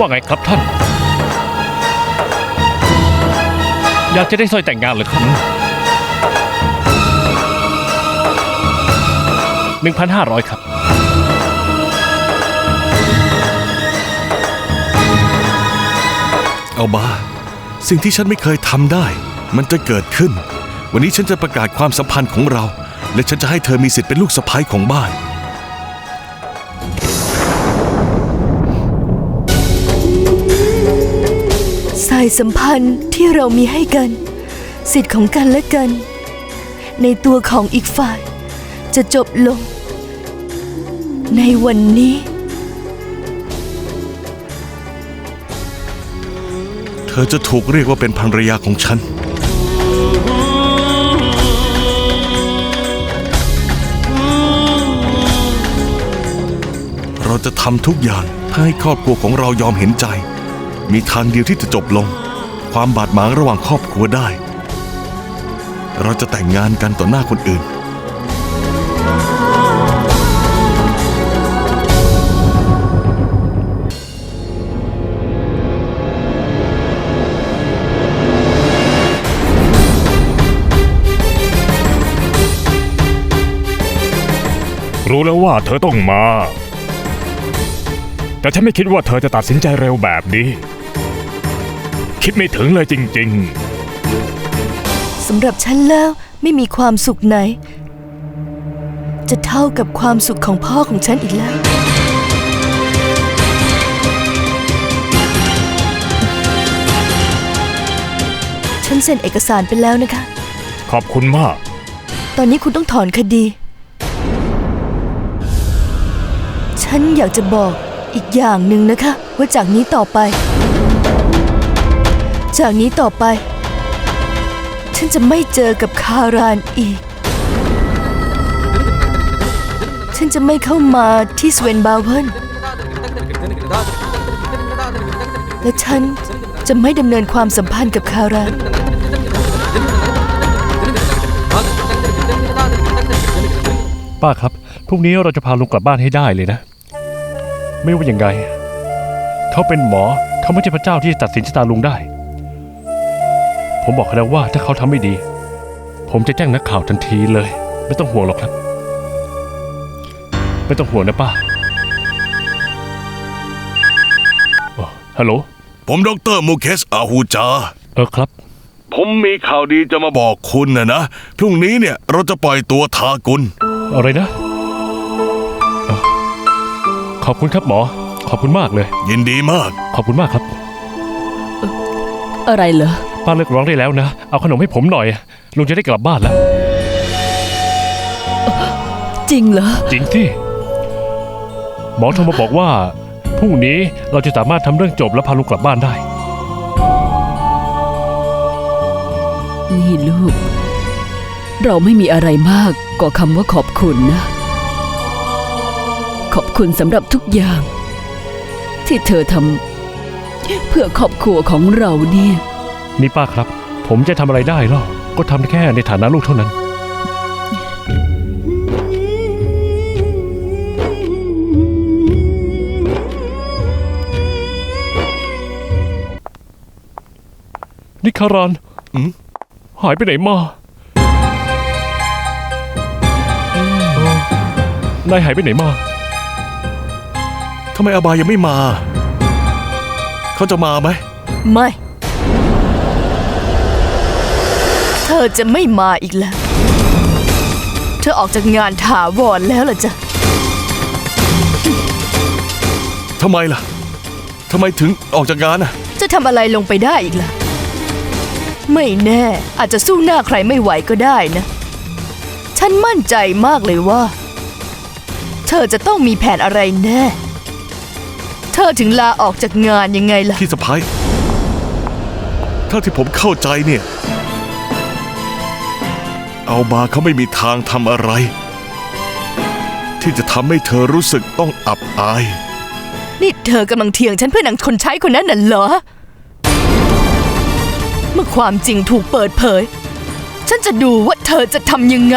ว่าไงครับท่าน อยากจะได้สร้อยแต่งงานเหรือครับหนึ่งพันห้าร้อยครับ เอาบาสิ่งที่ฉันไม่เคยทำได้ มันจะเกิดขึ้น วันนี้ฉันจะประกาศความสัมพันธ์ของเรา และฉันจะให้เธอมีสิทธิ์เป็นลูกสะใภ้ของบ้านายสัมพันธ์ที่เรามีให้กัน สิทธิ์ของกันและกัน ในตัวของอีกฝ่าย จะจบลง ในวันนี้ เธอจะถูกเรียกว่าเป็นภรรยาของฉัน เราจะทำทุกอย่างเพื่อให้ครอบครัวของเรายอมเห็นใจ มีทางเดียวที่จะจบลง ความบาดหมางระหว่างครอบครัวได้ เราจะแต่งงานกันต่อหน้าคนอื่น รู้แล้วว่าเธอต้องมา แต่ฉันไม่คิดว่าเธอจะตัดสินใจเร็วแบบนี้ คิดไม่ถึงเลยจริง สำหรับฉันแล้วไม่มีความสุขไหน จะเท่ากับความสุขของพ่อของฉันอีกแล้ว ฉันเซ็นเอกสารไปแล้วนะคะ ๆ ขอบคุณมาก ตอนนี้คุณต้องถอนคดี ฉันอยากจะบอกอีกอย่างหนึ่งนะคะ ว่าจากนี้ต่อไป จากนี้ต่อไป ฉันจะไม่เจอกับคารานอีก ฉันจะไม่เข้ามาที่สเวนบาวเวนและฉันจะไม่ดำเนินความสัมพันธ์กับคารานป้าครับ พรุ่งนี้เราจะพาลุงกลับบ้านให้ได้เลยนะ ไม่ว่าอยังไง เขาเป็นหมอ เขาไม่ใช่พระเจ้าที่จะตัดสินชะตาลุงได้ ผมบอกเขาแล้วว่าถ้าเขาทำไม่ดี ผมจะแจ้งนักข่าวทันทีเลย ไม่ต้องห่วงหรอกครับ ไม่ต้องห่วงนะป้าโอ้ฮัลโหลผมดรมูเคสอาฮูจา เออครับ ผมมีข่าวดีจะมาบอกคุณนะนะ พรุ่งนี้เนี่ยเราจะปล่อยตัวทากุล อะไรนะเอ่อขอบคุณครับหมอ ขอบคุณมากเลย ยินดีมาก ขอบคุณมากครับ อะไรเหรอ ป้าเลิกร้องได้แล้วนะ เอาขนมให้ผมหน่อย ลุงจะได้กลับบ้านแล้ว จริงเหรอ จริงที่หมอโทรมาบอกว่าพรุ่งนี้เราจะสามารถทำเรื่องจบและพาลุงกลับบ้านได้ นี่ลูก เราไม่มีอะไรมากก็คำว่าขอบคุณนะ ขอบคุณสำหรับทุกอย่าง ที่เธอทำเพื่อครอบครัวของเราเนี่ย นี่ป้าครับ ผมจะทำอะไรได้หรอก็ทำได้แค่ในฐานะลูกเท่านั้นนี่คารานอืมหายไปไหนมาเออนายหายไปไหนมา ทำไมอาบายังไม่มา เขาจะมาไหม ไม่ เธอจะไม่มาอีกแล้ว เธอออกจากงานถาวรแล้วล่ะจ้ะ ทำไมล่ะ ทำไมถึงออกจากงานอะ จะทำอะไรลงไปได้อีกล่ะ ไม่แน่อาจจะสู้หน้าใครไม่ไหวก็ได้นะ ฉันมั่นใจมากเลยว่า เธอจะต้องมีแผนอะไรแน่ เธอถึงลาออกจากงานยังไงล่ะ พี่สะพ้ายถ้าที่ผมเข้าใจเนี่ย เอาบาเขาไม่มีทางทำอะไร ที่จะทำให้เธอรู้สึกต้องอับอาย นี่เธอกำลังเถียงฉันเพื่อนางคนใช้คนนั้นน่ะเหรอ เมื่อความจริงถูกเปิดเผย ฉันจะดูว่าเธอจะทำยังไง